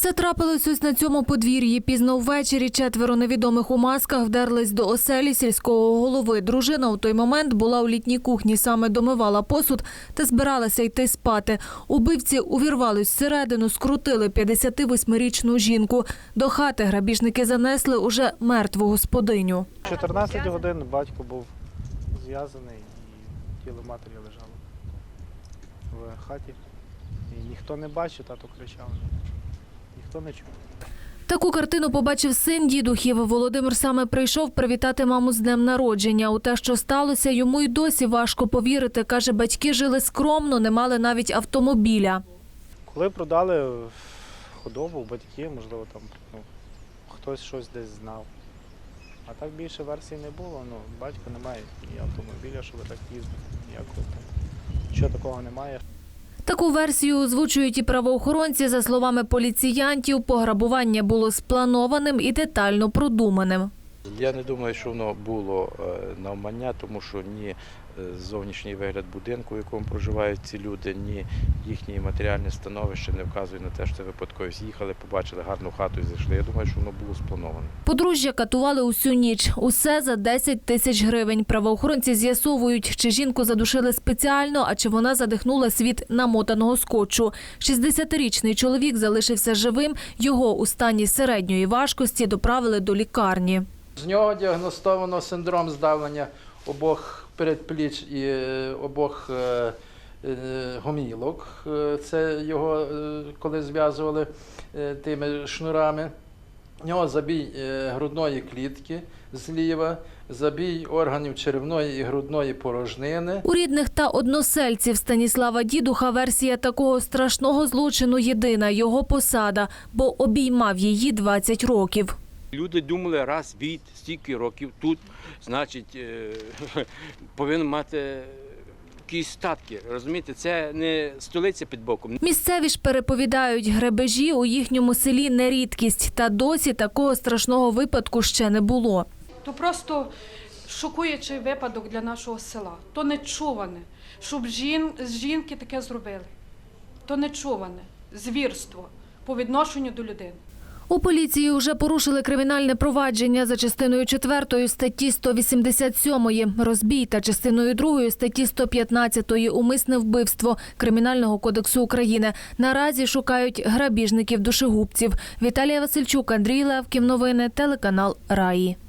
Все трапилось ось на цьому подвір'ї. Пізно ввечері четверо невідомих у масках вдерлись до оселі сільського голови. Дружина у той момент була у літній кухні, саме домивала посуд та збиралася йти спати. Убивці увірвались всередину, скрутили 58-річну жінку. До хати грабіжники занесли уже мертву господиню. 14 годин батько був зв'язаний і тіло матері лежало в хаті. І ніхто не бачив, тато кричав. Ніхто не чув. Таку картину побачив син дідухів. Володимир саме прийшов привітати маму з днем народження. У те, що сталося, йому й досі важко повірити. Каже, батьки жили скромно, не мали навіть автомобіля. Коли продали худобу, батьки, можливо, там ну, хтось щось десь знав. А так більше версій не було. Ну, батько не має ні автомобіля, щоб так їздити, ніякого там. Нічого такого немає. Таку версію озвучують і правоохоронці. За словами поліціянтів, пограбування було спланованим і детально продуманим. Я не думаю, що воно було е, навмання, тому що ні е, зовнішній вигляд будинку, в якому проживають ці люди, ні їхнє матеріальне становище не вказує на те, що це випадково з'їхали, побачили гарну хату і зайшли. Я думаю, що воно було сплановано. Подружжя катували усю ніч. Усе за 10 тисяч гривень. Правоохоронці з'ясовують, чи жінку задушили спеціально, а чи вона задихнулась від намотаного скотчу. 60-річний чоловік залишився живим. Його у стані середньої важкості доправили до лікарні. З нього діагностовано синдром здавлення обох передпліч і е, обох е, е, гомілок. Це його коли зв'язували тими шнурами. У нього забій грудної клітки зліва, забій органів черевної і грудної порожнини. У рідних та односельців Станіслава Дідуха версія такого страшного злочину єдина – його посада, бо обіймав її 20 років. Люди думали, раз від стільки років тут, значить, е, повинен мати якісь статки. Розумієте, це не столиця під боком. Місцеві ж переповідають, грабежі у їхньому селі не рідкість, та досі такого страшного випадку ще не було. То просто шокуючий випадок для нашого села. То нечуване, щоб жін, з жінки таке зробили. То нечуване звірство по відношенню до людини. У поліції вже порушили кримінальне провадження за частиною 4 статті 187 розбій та частиною 2 статті 115 умисне вбивство Кримінального кодексу України. Наразі шукають грабіжників душегубців. Віталія Васильчук, Андрій Левків. Новини телеканал Раї.